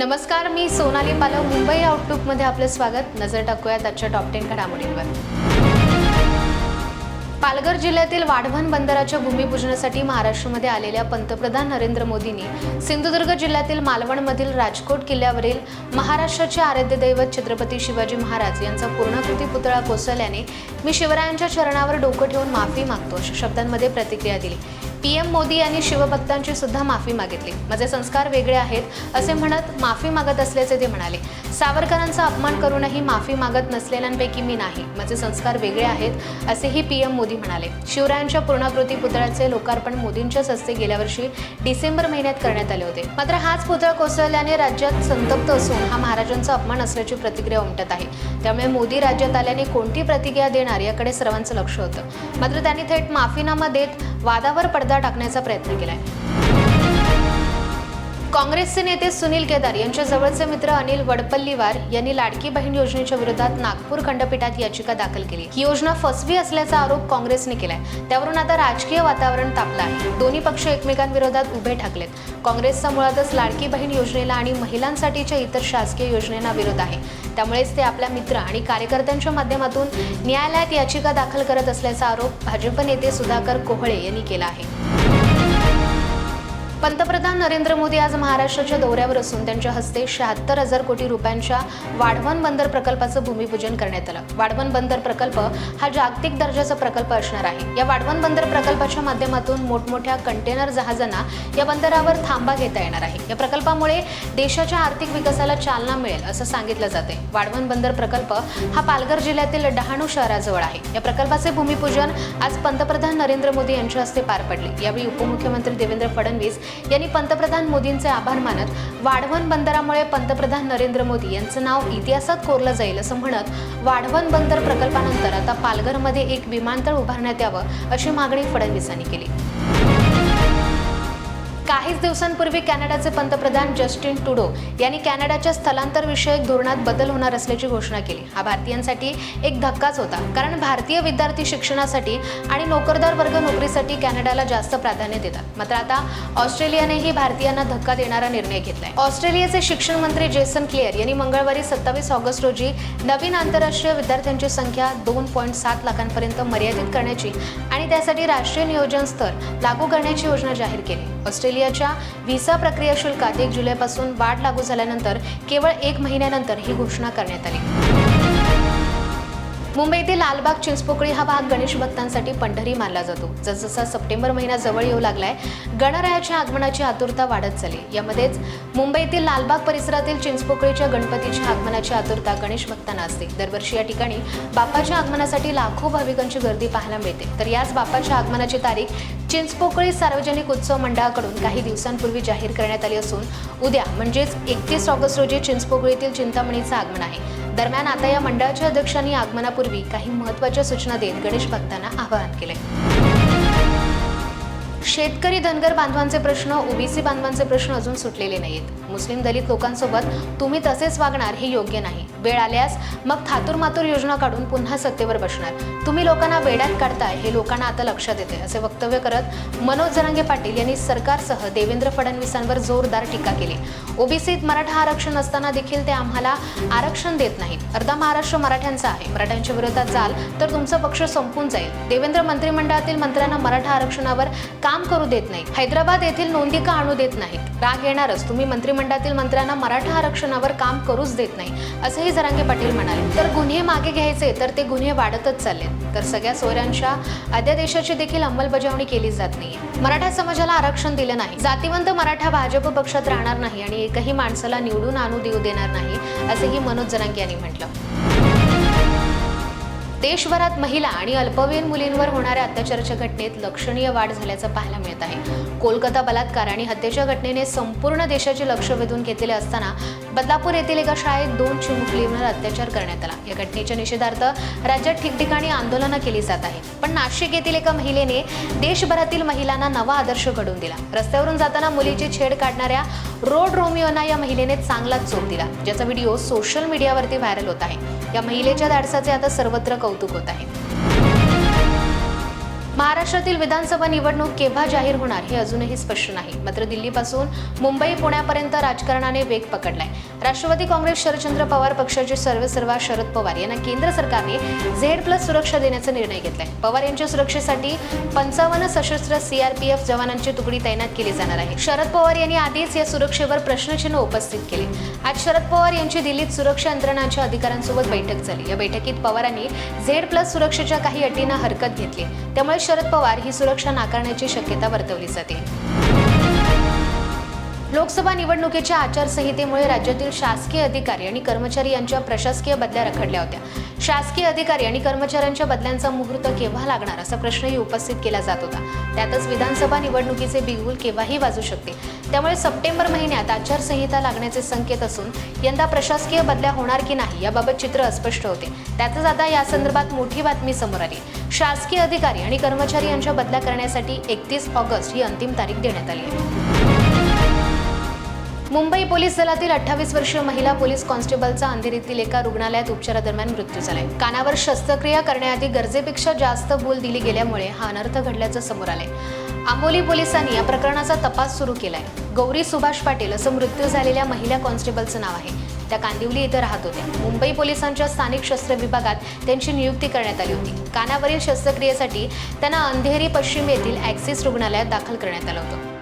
नमस्कार मी सोनाली पालव मुंबई आउटलुकमध्ये आपलं स्वागत. नजर टाकूयात आजच्या टॉप टेन घडामोडींवर पालघर जिल्ह्यातील वाढवण बंदराच्या भूमिपूजनासाठी महाराष्ट्रामध्ये आलेल्या पंतप्रधान नरेंद्र मोदींनी सिंधुदुर्ग जिल्ह्यातील मालवणमधील राजकोट किल्ल्यावरील महाराष्ट्राचे आराध्य दैवत छत्रपती शिवाजी महाराज यांचा पूर्णाकृती पुतळा कोसळल्याने मी शिवरायांच्या चरणावर डोकं ठेवून माफी मागतो अशा शब्दांमध्ये प्रतिक्रिया दिली. पी एम मोदी यांनी शिवभक्तांची सुद्धा माफी मागितली. माझे संस्कार वेगळे आहेत असे म्हणत माफी मागत असल्याचे ते म्हणाले. सावरकरांचा अपमान करूनही माफी मागत नसलेल्यांपैकी मी नाही. माझे संस्कार वेगळे आहेत असेही पी एम मोदी म्हणाले. शिवरायांच्या पूर्णाकृती पुतळ्याचे लोकार्पण मोदींच्याच हस्ते गेल्या वर्षी डिसेंबर महिन्यात करण्यात आले होते. मात्र हाच पुतळा कोसळल्याने राज्यात संतप्त असून हा महाराजांचा अपमान असल्याची प्रतिक्रिया उमटत आहे. त्यामुळे मोदी राज्यात आल्याने कोणती प्रतिक्रिया देणार याकडे सर्वांचं लक्ष होतं. मात्र त्यांनी थेट माफीनामा देत वादावर पडदा टाकण्याचा प्रयत्न केलाय. काँग्रेसचे नेते सुनील केदार यांच्या जवळचे मित्र अनिल वडपल्लीवार यांनी लाडकी बहीण योजनेच्या विरोधात नागपूर खंडपीठात याचिका दाखल केली. ही योजना फसवी असल्याचा आरोप काँग्रेसने केलाय. त्यावरून आता राजकीय वातावरण तापलं आहे. दोन्ही पक्ष एकमेकांविरोधात उभे ठाकलेत. काँग्रेसचा मुळातच लाडकी बहीण योजनेला आणि महिलांसाठीच्या इतर शासकीय योजनेना विरोध आहे. त्यामुळेच ते आपल्या मित्र आणि कार्यकर्त्यांच्या माध्यमातून न्यायालयात याचिका दाखल करत असल्याचा आरोप भाजप नेते सुधाकर कोहळे यांनी केला आहे. पंतप्रधान नरेंद्र मोदी आज महाराष्ट्राच्या दौऱ्यावर असून त्यांच्या हस्ते शहात्तर हजार कोटी रुपयांच्या वाढवण बंदर प्रकल्पाचं भूमिपूजन करण्यात आलं. वाढवण बंदर प्रकल्प हा जागतिक दर्जाचा प्रकल्प असणार आहे. या वाढवण बंदर प्रकल्पाच्या माध्यमातून मोठमोठ्या कंटेनर जहाजांना या बंदरावर थांबा घेता येणार आहे. या प्रकल्पामुळे देशाच्या आर्थिक विकासाला चालना मिळेल असं सांगितलं जाते वाढवण बंदर प्रकल्प हा पालघर जिल्ह्यातील डहाणू शहराजवळ आहे. या प्रकल्पाचे भूमिपूजन आज पंतप्रधान नरेंद्र मोदी यांच्या हस्ते पार पडले. यावेळी उपमुख्यमंत्री देवेंद्र फडणवीस यांनी पंतप्रधान मोदींचे आभार मानत वाढवण बंदरामुळे पंतप्रधान नरेंद्र मोदी यांचं नाव इतिहासात कोरलं जाईल असं म्हणत वाढवण बंदर प्रकल्पानंतर आता पालघरमध्ये एक विमानतळ उभारण्यात यावं अशी मागणी फडणवीसांनी केली. काहीच दिवसांपूर्वी कॅनडाचे पंतप्रधान जस्टिन टुडो यांनी कॅनडाच्या स्थलांतरविषयक धोरणात बदल होणार असल्याची घोषणा केली. हा भारतीयांसाठी एक धक्काच होता कारण भारतीय विद्यार्थी शिक्षणासाठी आणि नोकरदार वर्ग नोकरीसाठी कॅनडाला जास्त प्राधान्य देतात. मात्र आता ऑस्ट्रेलियानेही भारतीयांना धक्का देणारा निर्णय घेतलाय. ऑस्ट्रेलियाचे शिक्षण मंत्री जेसन क्लिअर यांनी मंगळवारी सत्तावीस ऑगस्ट रोजी नवीन आंतरराष्ट्रीय विद्यार्थ्यांची संख्या दोन पॉईंट सात लाखांपर्यंत मर्यादित करण्याची आणि त्यासाठी राष्ट्रीय नियोजन स्तर लागू करण्याची योजना जाहीर केली. ऑस्ट्रेलियाच्या व्हिसा प्रक्रिया शुल्कात एक जुलैपासून वाढ लागू झाल्यानंतर केवळ एक महिन्यानंतर ही घोषणा करण्यात आली. मुंबईतील लालबाग चिंचपोकळी हा भाग गणेश भक्तांसाठी पंढरी मानला जातो. जसजसा सप्टेंबर महिना जवळ येऊ लागलाय गणरायाच्या आगमनाची आतुरता वाढत चालली. यामध्येच मुंबईतील लालबाग परिसरातील चिंचपोकळीच्या गणपतीच्या आगमनाची आतुरता गणेश भक्तांना असते. दरवर्षी या ठिकाणी बाप्पाच्या आगमनासाठी लाखो भाविकांची गर्दी पाहायला मिळते. तर याच बाप्पाच्या आगमनाची तारीख चिंचपोकळी सार्वजनिक उत्सव मंडळाकडून काही दिवसांपूर्वी जाहीर करण्यात आली असून उद्या म्हणजेच एकतीस ऑगस्ट रोजी चिंचपोकळीतील चिंतामणीचं आगमन आहे. दरम्यान आता या मंडळाच्या अध्यक्षांनी आगमनापूर्वी काही महत्त्वाच्या सूचना देत गणेश भक्तांना आवाहन केले शेतकरी धनगर बांधवांचे प्रश्न ओबीसी बांधवांचे प्रश्न अजून सुटलेले नाहीत. मुस्लिम दलित लोकांसोबत तुम्ही तसेच वागणार हे योग्य नाही. वेळ आल्यास मग थातूर मातूर योजना काढून पुन्हा सत्तेवर बसणार. तुम्ही लोकांना वेड्यात काढताय हे लोकांना आता लक्षात येते असे वक्तव्य करत मनोज जरांगे पाटील यांनी सरकारसह देवेंद्र फडणवीसांवर जोरदार टीका केली. ओबीसीत मराठा आरक्षण असताना देखील ते आम्हाला आरक्षण देत नाहीत. अर्धा महाराष्ट्र मराठ्यांचा आहे. मराठ्यांच्या विरोधात जाल तर तुमचा पक्ष संपून जाईल. देवेंद्र मंत्रिमंडळातील मंत्र्यांना मराठा आरक्षणावर का काम करू देत नाही. हैदराबाद येथील नोंदी का आणू देत नाहीत राग येणारच. तुम्ही मंत्रिमंडळातील मंत्र्यांना मराठा आरक्षणावर काम करूच देत नाही असंही जरांगे पाटील म्हणाले. तर गुन्हे मागे घ्यायचे तर ते गुन्हे वाढतच चालले तर सगळ्या सोयऱ्यांच्या अध्यादेशाची देखील अंमलबजावणी केली जात नाही मराठा समाजाला आरक्षण दिलं नाही. जातीवंत मराठा भाजप पक्षात राहणार नाही आणि एकही माणसाला निवडून आणू देऊ देणार नाही असेही मनोज जरांगे यांनी म्हटलं. देशभरात महिला आणि अल्पवयीन मुलींवर होणाऱ्या अत्याचाराच्या घटनेत लक्षणीय वाढ झाल्याचं पाहायला मिळत आहे. कोलकाता बलात्कार आणि हत्येच्या घटनेने संपूर्ण देशाचे लक्ष वेधून घेतलेले असताना बदलापूर येथील एका शाळेत दोन चिमुकलींवर अत्याचार करण्यात आला. या घटनेच्या निषेधार्थ राज्यात ठिकठिकाणी आंदोलनं केली जात आहे पण नाशिक येथील एका महिलेने देशभरातील महिलांना नवा आदर्श घडून दिला. रस्त्यावरून जाताना मुलीची छेड काढणाऱ्या रोड रोमिओना या महिलेने चांगलाच चोप दिला ज्याचा व्हिडिओ सोशल मीडियावरती व्हायरल होत आहे. या महिलेच्या धाडसाचे आता सर्वत्र कौतुक होत आहे. महाराष्ट्रातील विधानसभा निवडणूक केव्हा जाहीर होणार हे अजूनही स्पष्ट नाही. मात्र दिल्लीपासून मुंबई पुण्यापर्यंत राजकारणाने वेग पकडलाय. राष्ट्रवादी काँग्रेस शरदचंद्र पवार पक्षाचे सर्वेसर्वा शरद पवार यांना केंद्र सरकारने झेड प्लस सुरक्षा देण्याचा निर्णय घेतलाय. पवार यांच्या सुरक्षेसाठी पंचावन्न सशस्त्र सीआरपीएफ जवानांची तुकडी तैनात केली जाणार आहे. शरद पवार यांनी आधीच या सुरक्षेवर प्रश्नचिन्ह उपस्थित केले. आज शरद पवार यांची दिल्लीत सुरक्षा यंत्रणांच्या अधिकाऱ्यांसोबत बैठक झाली. या बैठकीत पवारांनी झेड प्लस सुरक्षेच्या काही अटींना हरकत घेतली. त्यामुळे शरद पवार ही सुरक्षा नाकारण्याची शक्यता वर्तवली जाते. लोकसभा निवडणुकीच्या आचारसंहितेमुळे राज्यातील शासकीय अधिकारी आणि कर्मचारी यांच्या प्रशासकीय बदल्या रखडल्या होत्या. शासकीय अधिकारी आणि कर्मचाऱ्यांच्या बदल्यांचा मुहूर्त केव्हा लागणार असा प्रश्नही उपस्थित केला जात होता. त्यातच विधानसभा निवडणुकीचे बिगुल केव्हाही वाजू शकते. त्यामुळे सप्टेंबर महिन्यात आचारसंहिता लागण्याचे संकेत असून यंदा प्रशासकीय बदल्या होणार की नाही याबाबत चित्र अस्पष्ट होते. त्यातच आता या संदर्भात मोठी बातमी समोर आली. शासकीय अधिकारी आणि कर्मचारी यांच्या बदल्या करण्यासाठी एकतीस ऑगस्ट ही अंतिम तारीख देण्यात आली आहे. मुंबई पोलीस दलातील अठ्ठावीस वर्षीय महिला पोलीस कॉन्स्टेबलचा अंधेरीतील एका रुग्णालयात उपचारादरम्यान मृत्यू झालाय कानावर शस्त्रक्रिया करण्याआधी गरजेपेक्षा जास्त बोल दिली गेल्यामुळे हा अनर्थ घडल्याचं समोर आलंय. आंबोली पोलिसांनी या प्रकरणाचा तपास सुरू केलाय. गौरी सुभाष पाटील असं मृत्यू झालेल्या महिला कॉन्स्टेबलचं नाव आहे. त्या कांदिवली इथं राहत होत्या. मुंबई पोलिसांच्या स्थानिक शस्त्र विभागात त्यांची नियुक्ती करण्यात आली होती. कानावरील शस्त्रक्रियेसाठी त्यांना अंधेरी पश्चिम येथील ॲक्सिस रुग्णालयात दाखल करण्यात आलं होतं.